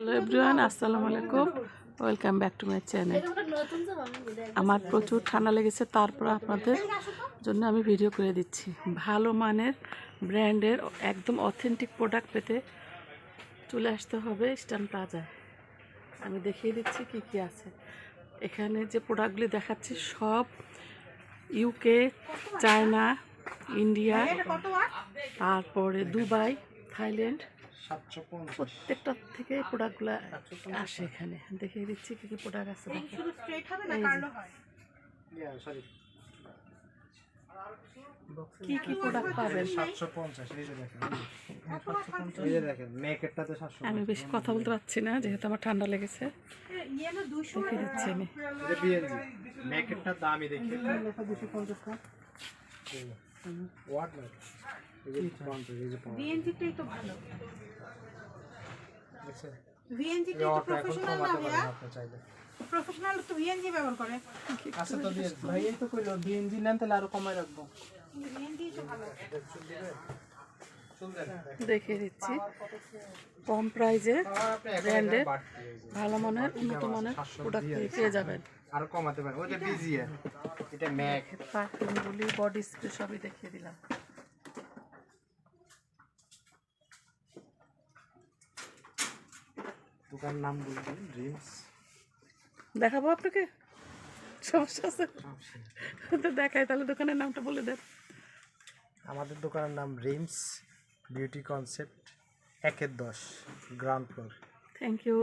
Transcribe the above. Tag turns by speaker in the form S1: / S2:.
S1: Hello everyone আসসালামু আলাইকুম welcome back to my channel আমার প্রচুর ঠান্ডা লেগেছে, তারপর আপনাদের জন্য আমি ভিডিও করে দিচ্ছি। ভালো মানের ব্র্যান্ডের একদম অথেন্টিক প্রোডাক্ট পেতে চলে আসতে হবে স্ট্যান্ড প্লাজায় আমি দেখিয়ে দিচ্ছি কি কি আছে। এখানে যে প্রোডাক্টগুলি দেখাচ্ছি সব ইউকে চায়না ইন্ডিয়া তারপরে দুবাই থাইল্যান্ড প্রত্যেকটা থেকে প্রোডাক্টগুলো আসে এখানে। দেখিয়ে দিচ্ছি কি কি প্রোডাক্ট আছে। দেখো।
S2: শুধু স্ট্রেট হবে না
S1: এই যে।
S2: কার্লো হয়।
S3: সরি
S1: কি কি প্রোডাক্ট পাবেন? আমি বেশি কথা বলতে পারছি না যেহেতু আমার ঠান্ডা লেগেছে।
S2: ইয়ে
S1: দেখিয়ে দিচ্ছি আমি।
S3: মেকেরটার দামই দেখি। দুশো পঞ্চাশ না ওয়াট না এই যে পঞ্চাশ এই যে পঞ্চাশ।
S2: ভিএনজিটাই তো ভালো। তো
S3: অটো এখন
S2: প্রফেশনাল না ভাইয়া? প্রফেশনাল তো ভিএনজি ব্যবহার করে।
S3: আচ্ছা তো দিয়ে
S4: ভাই এই তো কইলো বিএনজি নেন তাহলে আরও কমায় রাখব।
S2: ভিএনজি তো ভালো।
S1: দেখিয়ে দিচ্ছি। কম প্রাইজে ব্র্যান্ডের। ভালো মানের উন্নত মানের প্রোডাক্ট পেয়ে যাবেন।
S3: আরও কমাতে পারেন। ওইটা বিজিএ এটা ম্যাক
S1: পারফিউমগুলি বডি স্প্রে সবই দেখিয়ে দিলাম।
S3: দোকানের নাম বলবেন ড্রিমস
S1: দেখাবো আপনাকে? সমস্যা আছে? তো দেখাই তাহলে দোকানের নামটা বলে দেন।
S3: আমাদের দোকানের নাম রিমস বিউটি কনসেপ্ট একের দশ গ্রাউন্ড ফ্লোর।
S1: Thank you.